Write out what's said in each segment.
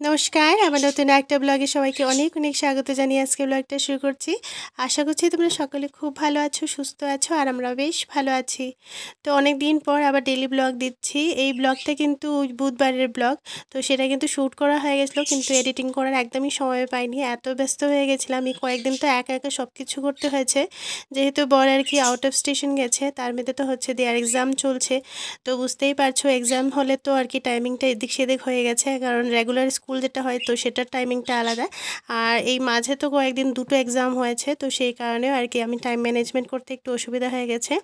নমস্কার, আমার নতুন একটা ব্লগে সবাইকে অনেক অনেক স্বাগত জানিয়ে আজকে ব্লগটা শুরু করছি। আশা করছি তোমরা সকলে খুব ভালো আছো, সুস্থ আছো, আর আমরা বেশ ভালো আছি। তো অনেক দিন পর আবার ডেলি ব্লগ দিচ্ছি। এই ব্লগটা কিন্তু বুধবারের ব্লগ তো সেটা কিন্তু শ্যুট করা হয়ে গেছিল, কিন্তু এডিটিং করার একদমই সময় পাইনি। এত ব্যস্ত হয়ে গেছিলাম, এই কয়েকদিন তো একা একা সব কিছু করতে হয়েছে। যেহেতু বর আর কি আউট অফ স্টেশন গেছে, তার মধ্যে তো হচ্ছে দেয়ার এক্সাম চলছে। তো বুঝতেই পারছ এক্সাম হলে তো আর কি টাইমিংটা এদিক সেদিক হয়ে গেছে, কারণ রেগুলার যেটা হয়, তো সেটার টাইমিংটা আলাদা। আর এই মাঝে তো কয়েকদিন দুটো এক্সাম হয়েছে, তো সেই কারণেও আর কি আমি টাইম ম্যানেজমেন্ট করতে একটু অসুবিধা হয়ে গেছে।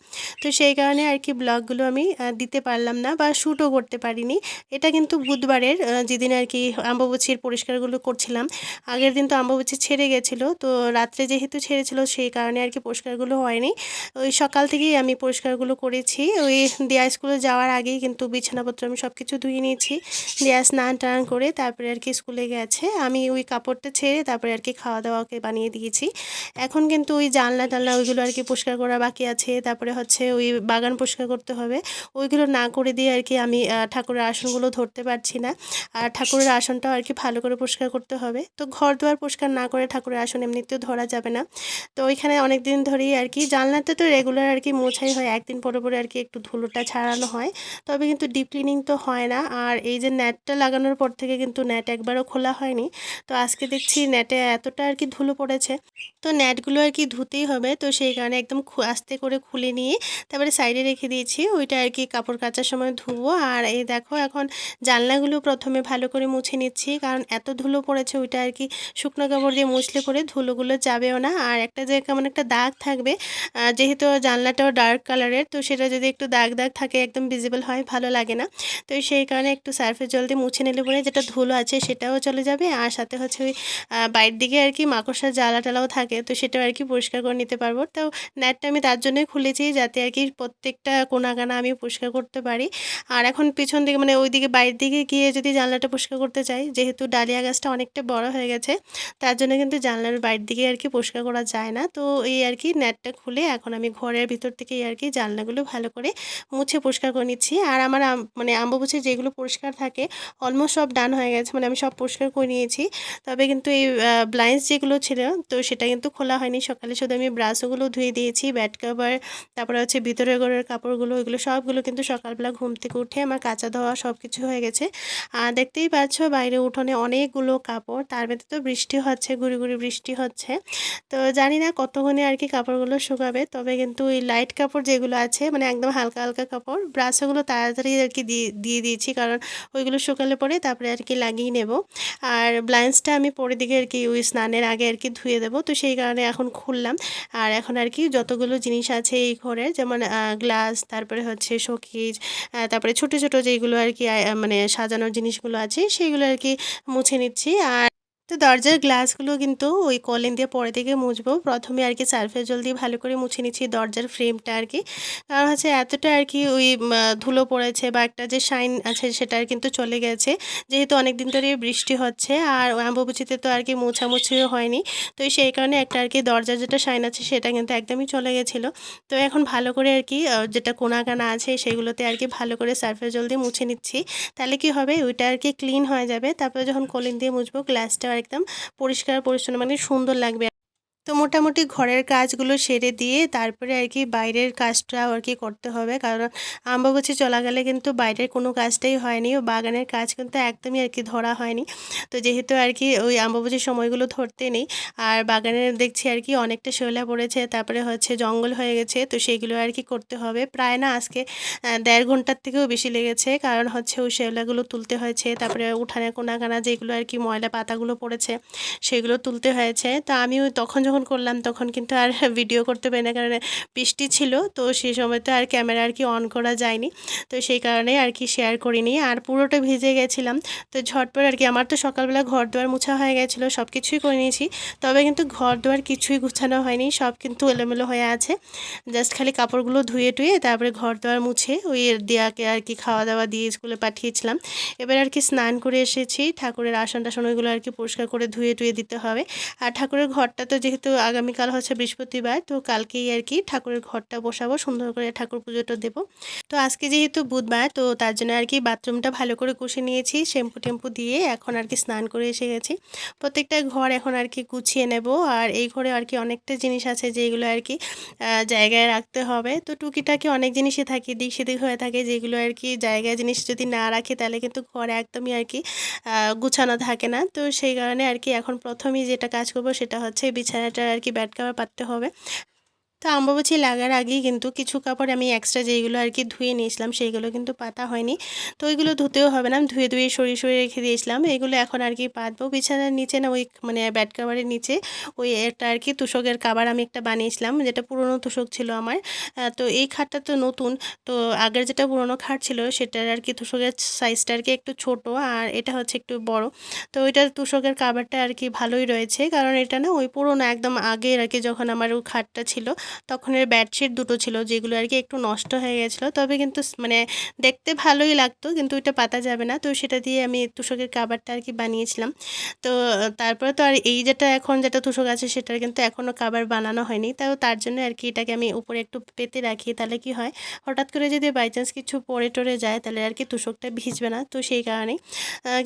তো সেই কারণে আর কি ব্লগগুলো আমি দিতে পারলাম না বা শ্যুটও করতে পারিনি। এটা কিন্তু বুধবারের যেদিন আর কি আম্বাবুচির পরিষ্কারগুলো করছিলাম। আগের দিন তো আম্বাবুচি ছেড়ে গেছিল, তো রাত্রে যেহেতু ছেড়েছিল সেই কারণে আর কি পরিষ্কারগুলো হয়নি। ওই সকাল থেকেই আমি পরিষ্কারগুলো করেছি। ওই দেয়া স্কুলে যাওয়ার আগেই কিন্তু বিছানাপত্র আমি সব কিছু ধুয়ে নিয়েছি। দেয়া স্নান টান করে তারপরে আর কি স্কুলে গেছে, আমি ওই কাপড়টা ছেড়ে তারপরে আর কি খাওয়া দাওয়াকে বানিয়ে দিয়েছি। এখন কিন্তু ওই জানলা টানলা ওইগুলো আর কি পরিষ্কার করা বাকি আছে, তারপরে হচ্ছে ওই বাগান পরিষ্কার করতে হবে। ওইগুলো না করে দিয়ে আর কি আমি ঠাকুরের আসনগুলো ধরতে পারছি না। আর ঠাকুরের আসনটাও আর কি ভালো করে পরিষ্কার করতে হবে। তো ঘর দুয়ার পরিষ্কার না করে ঠাকুরের আসন এমনিতেও ধরা যাবে না। তো ওইখানে অনেক দিন ধরেই আর কি জানলাতে তো রেগুলার আর কি মোছাই হয়, একদিন পরে পরে আর কি একটু ধুলোটা ছাড়ানো হয়। তবে কিন্তু ডিপ ক্লিনিং তো হয় না। আর এই যে নেটটা লাগানোর পর থেকে কিন্তু নেট একবারও খোলা হয়নি। তো আজকে দেখছি নেটে এতটা আর কি ধুলো পড়েছে। তো নেটগুলো আর কি ধুতেই হবে। তো সেই কারণে একদম আস্তে করে খুলে নিয়ে তারপরে সাইডে রেখে দিয়েছি। ওইটা আর কি কাপড় কাচার সময় ধুবো। আর এই দেখো এখন জানলাগুলো প্রথমে ভালো করে মুছে নিচ্ছি। কারণ এত ধুলো পড়েছে, ওইটা আর কি শুকনো কাপড় দিয়ে মুছলে পরে ধুলোগুলো যাবেও না। আর একটা যে কেমন একটা দাগ থাকবে যেহেতু জানলাটাও ডার্ক কালারের তো সেটা যদি একটু দাগ দাগ থাকে, একদম ভিজিবল হয়, ভালো লাগে না। তো সেই কারণে একটু সার্ফের জল দিয়ে মুছে নিলে পরে যেটা ধুলো আছে সেটাও চলে যাবে। আর সাথে হচ্ছে ওই বাইরের দিকে আর কি মাকড়সার জ্বালা টালাও থাকে, তো সেটাও আর কি পরিষ্কার করে নিতে পারব। তো নেটটা আমি তার জন্যই খুলেছি যাতে আর কি প্রত্যেকটা কোনাগানা আমি পরিষ্কার করতে পারি। আর এখন পিছন দিকে মানে ওই দিকে বাইরের দিকে গিয়ে যদি জানলাটা পরিষ্কার করতে চাই, যেহেতু ডালিয়া গাছটা অনেকটা বড় হয়ে গেছে, তার জন্য কিন্তু জানলার বাইরের দিকে আর কি পরিষ্কার করা যায় না। তো এই আর কি নেটটা খুলে এখন আমি ঘরের ভিতর থেকেই আর কি জানলাগুলো ভালো করে মুছে পরিষ্কার করে নিচ্ছি। আর আমার মানে আম্বুবুছে যেগুলো পরিষ্কার থাকে অলমোস্ট সব ডান হয়ে গেছে। মানে আমি সব পরিষ্কার করে নিয়েছি। তবে কিন্তু এই ব্লাইন্স যেগুলো ছিল, তো সেটা কিন্তু খোলা হয়নি। সকালে শুধু আমি ব্রাশগুলো ধুয়ে দিয়েছি ব্যাড কাভার তারপরে হচ্ছে ভিতরে ঘরের কাপড়গুলো, ওইগুলো সবগুলো কিন্তু সকালবেলা ঘুম থেকে উঠে আমার কাঁচা ধোয়া সব কিছু হয়ে গেছে। আর দেখতেই পাচ্ছ বাইরে উঠোনে অনেকগুলো কাপড়, তার মধ্যে তো বৃষ্টি হচ্ছে, গুড়ি গুড়ি বৃষ্টি হচ্ছে। তো জানি না কতক্ষণে আর কি কাপড়গুলো শুকাবে, তবে কিন্তু ওই লাইট কাপড় যেগুলো আছে মানে একদম হালকা হালকা কাপড় ব্রাশগুলো তাড়াতাড়ি আর কি দিয়ে দিয়ে দিয়েছি। কারণ ওইগুলো শুকালে পরে তারপরে আর কি লাগিয়ে নেব। আর ব্লাউজটা আমি পরের দিকে আর কি ওই স্নানের আগে আর কি ধুয়ে দেবো। তো সেই কারণে এখন খুললাম। আর এখন আর কি যতগুলো জিনিস আছে এই ঘরের, যেমন গ্লাস তারপরে হচ্ছে শোকেজ তারপরে ছোট ছোট যেগুলো আর কি মানে সাজানোর জিনিসগুলো আছে, সেইগুলো আর কি মুছে নিচ্ছি। আর তো দরজার গ্লাসগুলো কিন্তু ওই কলিন দিয়ে পরে থেকে মুছবো। প্রথমে আর কি সার্ফের জল দিয়ে ভালো করে মুছে নিচ্ছি দরজার ফ্রেমটা আর কি। কারণ হচ্ছে এতটা আর কি ওই ধুলো পড়েছে বা একটা যে শাইন আছে সেটা কিন্তু চলে গেছে। যেহেতু অনেক দিন ধরে বৃষ্টি হচ্ছে আর আম্বুচিতে তো আর কি মোছামুছিও হয়নি। তো সেই কারণে একটা আর কি দরজার যেটা শাইন আছে সেটা কিন্তু একদমই চলে গেছিল। তো এখন ভালো করে আর কি যেটা কোনাকানা আছে সেগুলোতে আর কি ভালো করে সার্ফের জল দিয়ে মুছে নিচ্ছি। তাহলে কি হবে? ওইটা আর কি ক্লিন হয়ে যাবে। তারপরে যখন কলিন দিয়ে মুছবো, গ্লাসটা একদম পরিষ্কার পরিচ্ছন্ন মানে সুন্দর লাগবে তো মোটামুটি ঘরের কাজগুলো সেরে দিয়ে তারপরে আর কি বাইরের কাজটাও আর কি করতে হবে। কারণ আম্বাবচি চলা গেলে কিন্তু বাইরের কোনো কাজটাই হয়নি ও বাগানের কাজ কিন্তু একদমই আর কি ধরা হয়নি। তো যেহেতু আর কি ওই আম্বাবচির সময়গুলো ধরতে নেই, আর বাগানে দেখছি আর কি অনেকটা শৈলা পড়েছে, তারপরে হচ্ছে জঙ্গল হয়ে গেছে, তো সেগুলো আর কি করতে হবে। প্রায় না আজকে দেড় ঘণ্টার থেকেও বেশি লেগেছে, কারণ হচ্ছে ওই শেওলাগুলো তুলতে হয়েছে, তারপরে উঠানে কোনাকানা যেগুলো আর কি ময়লা পাতাগুলো পড়েছে, সেগুলো তুলতে হয়েছে। তো আমি তখন যখন যখন করলাম তখন কিন্তু আর ভিডিও করতে পারি না, কারণ বৃষ্টি ছিল, তো সেই সময় তো আর ক্যামেরা আর কি অন করা যায়নি। তো সেই কারণে আর কি শেয়ার করিনি, আর পুরোটা ভিজে গেছিলাম। তো ঝটপট আর কি, আমার তো সকালবেলা ঘর দুয়ার মুছা হয়ে গেছিল সব কিছুই করে নিয়েছি। তবে কিন্তু ঘর দুয়ার কিছুই গুছানো হয়নি, সব কিন্তু এলোমেলো হয়ে আছে। জাস্ট খালি কাপড়গুলো ধুয়ে টুয়ে তারপরে ঘর দুয়ার মুছে ওই দেয়াকে আর কি খাওয়া দাওয়া দিয়ে স্কুলে পাঠিয়েছিলাম। এবার আর কি স্নান করে এসেছি, ঠাকুরের আসন টাসন ওইগুলো আর কি পরিষ্কার করে ধুয়ে টুয়ে দিতে হবে। আর ঠাকুরের ঘরটা তো যেহেতু যেহেতু আগামীকাল হচ্ছে বৃহস্পতিবার, তো কালকেই আর কি ঠাকুরের ঘরটা বসাবো, সুন্দর করে ঠাকুর পুজোটা দেবো। তো আজকে যেহেতু বুধবার, তো তার জন্য আর কি বাথরুমটা ভালো করে কষে নিয়েছি, শ্যাম্পু টেম্পু দিয়ে এখন আর কি স্নান করে এসে গেছি। প্রত্যেকটা ঘর এখন আর কি গুছিয়ে নেব, আর এই ঘরে আর কি অনেকটা জিনিস আছে যেগুলো আর কি জায়গায় রাখতে হবে। তো টুকিটাকি অনেক জিনিসই থাকে দিক সেদিক হয়ে থাকে, যেগুলো আর কি জায়গায় জিনিস যদি না রাখি, তাহলে কিন্তু ঘরে একদমই আর কি গুছানো থাকে না। তো সেই কারণে আর কি এখন প্রথমেই যেটা কাজ করব, সেটা হচ্ছে বিছানাটা আর কি ব্যাড কাভার পাততে হবে। তো আম্বাবুচি লাগার আগেই কিন্তু কিছু কাপড় আমি এক্সট্রা যেইগুলো আর কি ধুয়ে নিয়েছিলাম, সেইগুলো কিন্তু পাতা হয়নি। তো ওইগুলো ধুতেও হবে না, ধুয়ে ধুয়ে সরিয়ে সরিয়ে রেখে দিয়েছিলাম। এগুলো এখন আর কি পাতবো। বিছানার নিচে না, ওই মানে ব্যাড কাভারের নিচে ওই একটা আর কি তুষকের কাবার আমি একটা বানিয়েছিলাম, যেটা পুরনো তুষক ছিল আমার। তো এই খাটটা তো নতুন, তো আগের যেটা পুরনো খাট ছিল, সেটার আর কি তুষকের সাইজটা আর কি একটু ছোট আর এটা হচ্ছে একটু বড়। তো ওইটা তুষকের কাবারটা আর কি ভালোই রয়েছে, কারণ এটা না ওই পুরনো একদম আগের আর কি যখন আমার ওই খাটটা ছিল তখন এর বেডশিট দুটো ছিল, যেগুলো আর কি একটু নষ্ট হয়ে গেছিল। তবে কিন্তু মানে দেখতে ভালোই লাগতো, কিন্তু ওইটা পাতা যাবে না। তো সেটা দিয়ে আমি তুষকের কাবারটা আর কি বানিয়েছিলাম। তো তারপরে তো আর এই যেটা এখন যেটা তুষক আছে, সেটার কিন্তু এখনও কাবার বানানো হয়নি। তাও তার জন্য আর কি এটাকে আমি উপরে একটু পেতে রাখি, তাহলে কি হয়, হঠাৎ করে যদি বাই চান্স কিছু পরে টরে যায়, তাহলে আর কি তুষকটা ভিজবে না। তো সেই কারণেই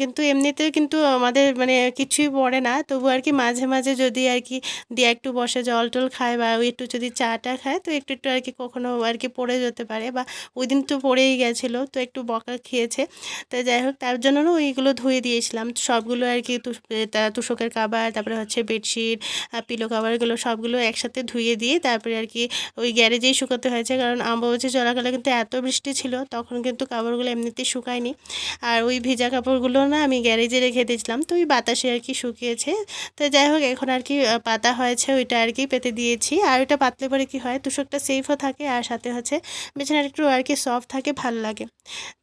কিন্তু এমনিতে কিন্তু আমাদের মানে কিছুই পড়ে না। তবু আর কি মাঝে মাঝে যদি আর কি দিয়ে একটু বসে জল টল খায় বা ওই একটু যদি চাটা খায়, তো একটু একটু আর কি কখনো আর কি পড়ে যেতে পারে বা ওই দিন তো পড়েই গেছিল, তো একটু বকা খেয়েছে। তো যাই হোক, তার জন্য ওইগুলো ধুয়ে দিয়েছিলাম। সবগুলো আর কি তুষকের কাবার, তারপরে হচ্ছে বেডশিট পিলো কাবারগুলো সবগুলো একসাথে ধুয়ে দিয়ে তারপরে আর কি ওই গ্যারেজেই শুকাতে হয়েছে। কারণ আম্বাবচি চলাকালে কিন্তু এত বৃষ্টি ছিল, তখন কিন্তু কাপড়গুলো এমনিতেই শুকায়নি। আর ওই ভেজা কাপড়গুলো না আমি গ্যারেজে রেখে দিয়েছিলাম, তো ওই বাতাসে আর কি শুকিয়েছে। তো যাই হোক, এখন আর কি পাতা হয়েছে, ওইটা আর কি পেতে দিয়েছি। আর ওইটা পাতলে পরে কি হয় তুষকটা সেফও থাকে আর সাথে হচ্ছে বিছানার একটু আর কি সফট থাকে, ভালো লাগে।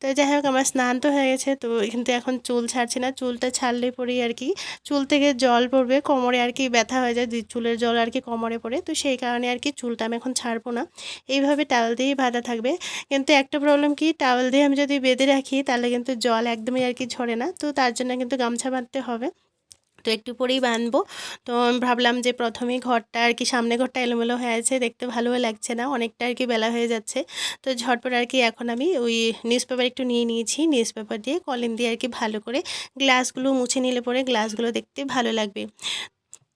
তো যাই হোক, আমার স্নান তো হয়ে গেছে, তো কিন্তু এখন চুল ছাড়ছি না। চুলটা ছাড়লে পরেই আর কি, চুল থেকে জল পড়বে, কোমরে আর কি ব্যথা হয়ে যায় চুলের জল আর কি কোমরে পড়ে। তো সেই কারণে আর কি চুলটা আমি এখন ছাড়বো না। এইভাবে টাওয়াল দিয়েই বাঁধা থাকবে। কিন্তু একটা প্রবলেম কি, টাওয়াল দিয়ে আমি যদি বেঁধে রাখি, তাহলে কিন্তু জল একদমই আর কি ঝরে না। তো তার জন্য কিন্তু গামছা বাঁধতে হবে। তো একটু পরেই বানবো। তো ভাবলাম যে প্রথমে ঘরটা আর কি সামনে ঘরটা এলোমেলো হয়ে আছে, দেখতে ভালোও লাগছে না, অনেকটা আর কি বেলা হয়ে যাচ্ছে। তো ঝটপট আর কি এখন আমি ওই নিউজ পেপার একটু নিয়ে নিয়েছি নিউজ পেপার দিয়ে কলিন দিয়ে আর কি ভালো করে গ্লাসগুলো মুছে নিলে পরে গ্লাসগুলো দেখতে ভালো লাগবে।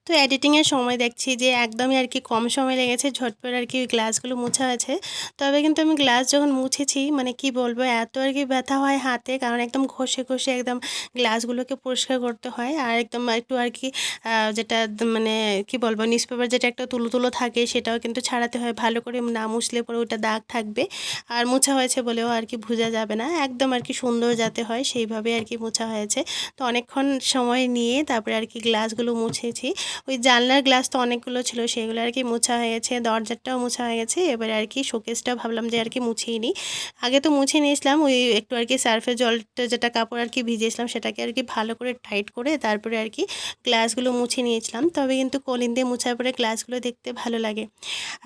তো এডিটিংয়ের সময় দেখছি যে একদমই আর কি কম সময় লেগেছে, ঝটপট আর কি ওই গ্লাসগুলো মোছা আছে তবে কিন্তু আমি গ্লাস যখন মুছেছি মানে কি বলব, এত আর কি ব্যথা হয় হাতে, কারণ একদম ঘষে ঘষে একদম গ্লাসগুলোকে পরিষ্কার করতে হয়। আর একদম একটু আর কি যেটা মানে কি বলব নিউজ পেপার যেটা একটা তুলো তুলো থাকে, সেটাও কিন্তু ছাড়াতে হয়। ভালো করে না মুছলে পরে ওটা দাগ থাকবে। আর মোছা হয়েছে বলেও আর কি বোঝা যাবে না। একদম আর কি সুন্দর যাতে হয় সেইভাবে আর কি মোছা হয়েছে। তো অনেকক্ষণ সময় নিয়ে তারপরে আর কি গ্লাসগুলো মুছেছি। ওই জানলার গ্লাস তো অনেকগুলো ছিল, সেগুলো আর কি মোছা হয়ে গেছে দরজাটাও মোছা হয়ে গেছে, এবারে আর কি শোকেসটা ভাবলাম যে আর কি মুছিয়ে নিই। আগে তো মুছে নিয়েছিলাম, ওই একটু আর কি সার্ফের জলটা যেটা কাপড় আর কি ভিজিয়েছিলাম, সেটাকে আর কি ভালো করে টাইট করে তারপরে আর কি গ্লাসগুলো মুছে নিয়েছিলাম। তবে কিন্তু কলিন দিয়ে মুছার পরে গ্লাসগুলো দেখতে ভালো লাগে।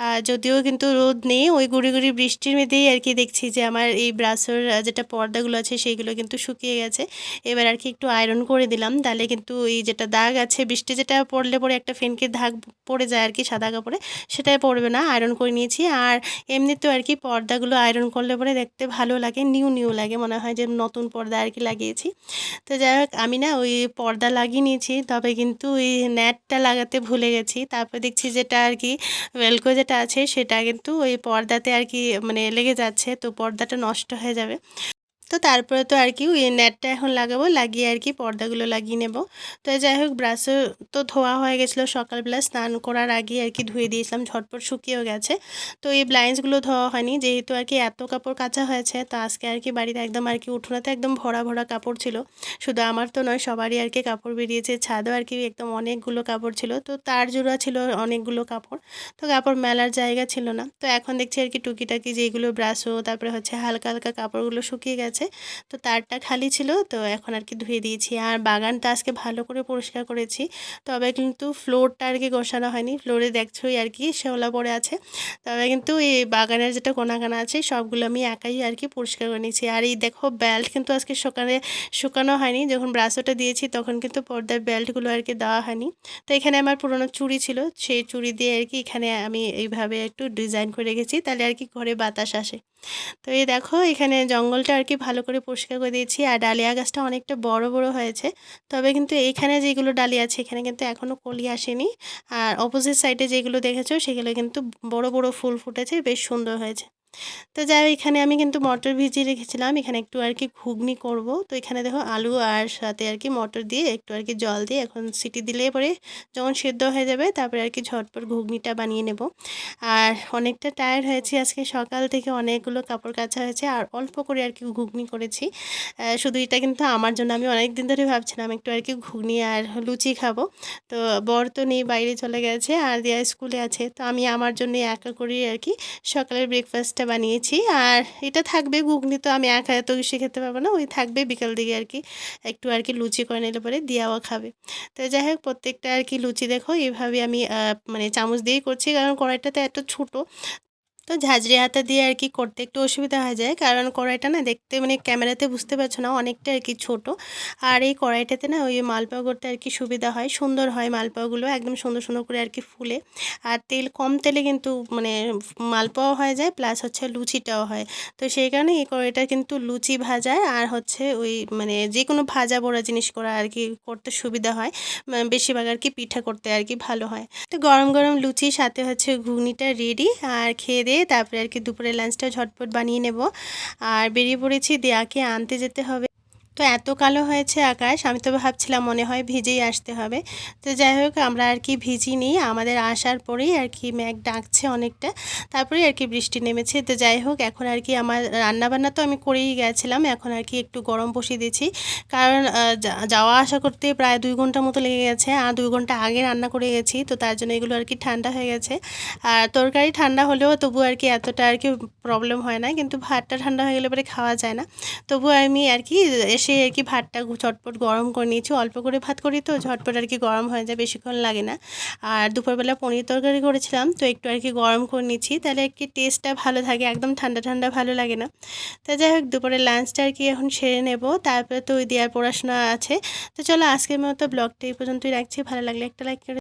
আর যদিও কিন্তু রোদ নেই, ওই গুড়ি গুড়ি বৃষ্টির মধ্যেই আর কি দেখছি যে আমার এই ব্রাশের যেটা পর্দাগুলো আছে সেইগুলো কিন্তু শুকিয়ে গেছে। এবার আর কি একটু আয়রন করে দিলাম, তাহলে কিন্তু এই যেটা দাগ আছে, বৃষ্টি যেটা পড়লে পরে একটা ফেনকে দাগ পড়ে যায় আর কি সাদা কাপড়ে, সেটাই পড়বে না আয়রন করে নিয়েছি। আর এমনিতেও আর কি পর্দাগুলো আয়রন করলে পরে দেখতে ভালো লাগে নিউ নিউ লাগে, মনে হয় যে নতুন পর্দা আর কি লাগিয়েছি। তো যাই হোক, আমি না ওই পর্দা লাগিয়ে নিয়েছি, তবে কিন্তু ওই নেটটা লাগাতে ভুলে গেছি। তারপর দেখছি যেটা আর কি ওয়েলকো যেটা আছে, সেটা কিন্তু ওই পর্দাতে আর কি মানে লেগে যাচ্ছে, তো পর্দাটা নষ্ট হয়ে যাবে। তো তারপরে তো আর কি, ওই নেটটা এখন লাগাবো, লাগিয়ে আর কি পর্দাগুলো লাগিয়ে নেব। তো যাই হোক, ব্রাশও তো ধোয়া হয়ে গেছিল সকালবেলা, স্নান করার আগে আর কি ধুয়ে দিয়েছিলাম, ঝটপট শুকিয়েও গেছে। তো এই ব্লাইন্ডসগুলো ধোয়া হয়নি, যেহেতু আর কি এত কাপড় কাচা হয়েছে, তো আজকে আর কি বাড়িতে একদম আর কি উঠোনাতে একদম ভরা ভরা কাপড় ছিল। শুধু আমার তো নয়, সবারই আর কি কাপড় বেরিয়েছে, ছাদও আর কি একদম অনেকগুলো কাপড় ছিল। তো তার জোড়া ছিল অনেকগুলো কাপড়, তো কাপড় মেলার জায়গা ছিল না। তো এখন দেখছি আর কি টুকিটাকি যেগুলো ব্রাশও, তারপরে হচ্ছে হালকা হালকা কাপড়গুলো শুকিয়ে গেছে। গেছে তো তারটা খালি ছিল, তো এখন আর কি ধুয়ে দিয়েছি। আর বাগানটা আজকে ভালো করে পরিষ্কার করেছি। তবে কিন্তু ফ্লোরটা আর কি গোছানো হয়নি। ফ্লোরে দেখছোই আর কি শেওলা পড়ে আছে। তবে কিন্তু এই বাগানের যেটা কোনা কানা আছে, সবগুলো আমি একাই আর কি পরিষ্কার করে নিয়েছি। আর এই দেখো বেল্ট কিন্তু আজকে সকালে শুকানো হয়নি। যখন ব্রাশোটা দিয়েছি, তখন কিন্তু পর্দার বেল্টগুলো আর কি দেওয়া হয়নি। তো এখানে আমার পুরোনো চুড়ি ছিল। সেই চুড়ি দিয়ে আর কি এখানে আমি এইভাবে একটু ডিজাইন করে রেখেছি। তাহলে আর কি ঘরে বাতাস আসে। তো এই দেখো, এখানে জঙ্গলটা আর কি ভালো করে পরিষ্কার করে দিয়েছি। আর ডালিয়া গাছটা অনেকটা বড় বড় হয়েছে। তবে কিন্তু এখানে যেগুলো ডালিয়া আছে, এখানে কিন্তু এখনও কলি আসেনি। আর অপোজিট সাইডে যেগুলো দেখেছ, সেগুলো কিন্তু বড় বড় ফুল ফুটেছে, বেশ সুন্দর হয়েছে। তো যাই এখানে আমি কিন্তু মটর ভিজিয়ে রেখেছিলাম। এখানে একটু আর কি ঘুগনি করব। তো এখানে দেখো আলু আর সাথে আর কি মটর দিয়ে একটু আর কি জল দিয়ে এখন সিটি দিলে পরে যখন সেদ্ধ হয়ে যাবে তারপরে আর কি ঝটপট ঘুগনিটা বানিয়ে নেব। আর অনেকটা টায়ার্ড হয়েছি আজকে। সকাল থেকে অনেকগুলো কাপড় কাচা হয়েছে আর অল্প করে আর কি ঘুগনি করেছি। শুধু এটা কিন্তু আমার জন্য। আমি অনেক দিন ধরে ভাবছিলাম একটু আর কি ঘুগনি আর লুচি খাব। তো বর তো নেই, বাইরে চলে গেছে আর দিয়া স্কুলে আছে। তো আমি আমার জন্য একা করি আর কি সকালের ব্রেকফাস্টটা বানিয়েছি। আর এটা থাকবে ঘুগনি, তো আমি একা এত কিছু খেতে পারব না। ওই থাকবে বিকাল দিকে আর কি। একটু আর কি লুচি করে নিলে পরে দিয়াও খাবে। তো যাই হোক, প্রত্যেকটা আর কি লুচি দেখো। এইভাবে আমি মানে চামচ দিয়েই করছি। কারণ কড়াইটাতে এত ছোটো তো ঝাঁঝরি হাতা দিয়ে আর কি করতে একটু অসুবিধা হয়ে যায়। কারণ কড়াইটা না দেখতে মানে ক্যামেরাতে বুঝতে পারছ না, অনেকটা আর কি ছোট। আর এই কড়াইটাতে না ওই মালপোয়া করতে আর কি সুবিধা হয়, সুন্দর হয় মালপোয়াগুলো, একদম সুন্দর সুন্দর করে আর কি ফুলে। আর তেল, কম তেলে কিন্তু মানে মালপোয়াও হয়ে যায়, প্লাস হচ্ছে লুচিটাও হয়। তো সেই কারণে এই কড়াইটা কিন্তু লুচি ভাজায় আর হচ্ছে ওই মানে যে কোনো ভাজা বড়া জিনিস করা আর কি করতে সুবিধা হয়। বেশিরভাগ আর কি পিঠা করতে আর কি ভালো হয়। তো গরম গরম লুচি, সাথে হচ্ছে ঘুগনিটা রেডি আর খেয়ে দিয়ে তারপরে আর কি দুপুরে লাঞ্চটা ঝটপট বানিয়ে নেব। আর বেরিয়ে পড়েছি দেয়াকে আনতে যেতে হবে। তো এত কালো হয়েছে আকাশ, আমি তো ভাবছিলাম মনে হয় ভিজেই আসতে হবে। তো যাই হোক, আমরা আর কি ভিজিনি, আমাদের আসার পরেই আর কি ম্যাগ ডাকছে অনেকটা তারপরে আর কি বৃষ্টি নেমেছে। তো যাই হোক, এখন আর কি আমার রান্নাবান্না তো আমি করেই গেছিলাম, এখন আর কি একটু গরম বসিয়ে দিয়েছি। কারণ যাওয়া আসা করতে প্রায় দুই ঘণ্টা মতো লেগে গেছে, আর দুই ঘণ্টা আগে রান্না করে গেছি, তো তার জন্য এগুলো আর কি ঠান্ডা হয়ে গেছে। আর তরকারি ঠান্ডা হলেও তবু আর কি এতটা আর কি প্রবলেম হয় না, কিন্তু ভাতটা ঠান্ডা হয়ে গেলে পরে খাওয়া যায় না। তবু আমি আর কি এসে আর কি ভাতটা ঝটপট গরম করে নিয়েছি। অল্প করে ভাত করি তো, ঝটপট আর কি গরম হয়ে যায়, বেশিক্ষণ লাগে না। আর দুপুরবেলা পনির তরকারি করেছিলাম, তো একটু আর কি গরম করে নিয়েছি। তাহলে আর কি টেস্টটা ভালো থাকে, একদম ঠান্ডা ঠান্ডা ভালো লাগে না। তো যাই হোক দুপুরে লাঞ্চটা আর কি এখন সেরে নেব। তারপরে তো ওই দেওয়ার পড়াশোনা আছে। তো চলো আজকের মতো ব্লগটা এই পর্যন্তই রাখছি। ভালো লাগলে একটা লাইক করে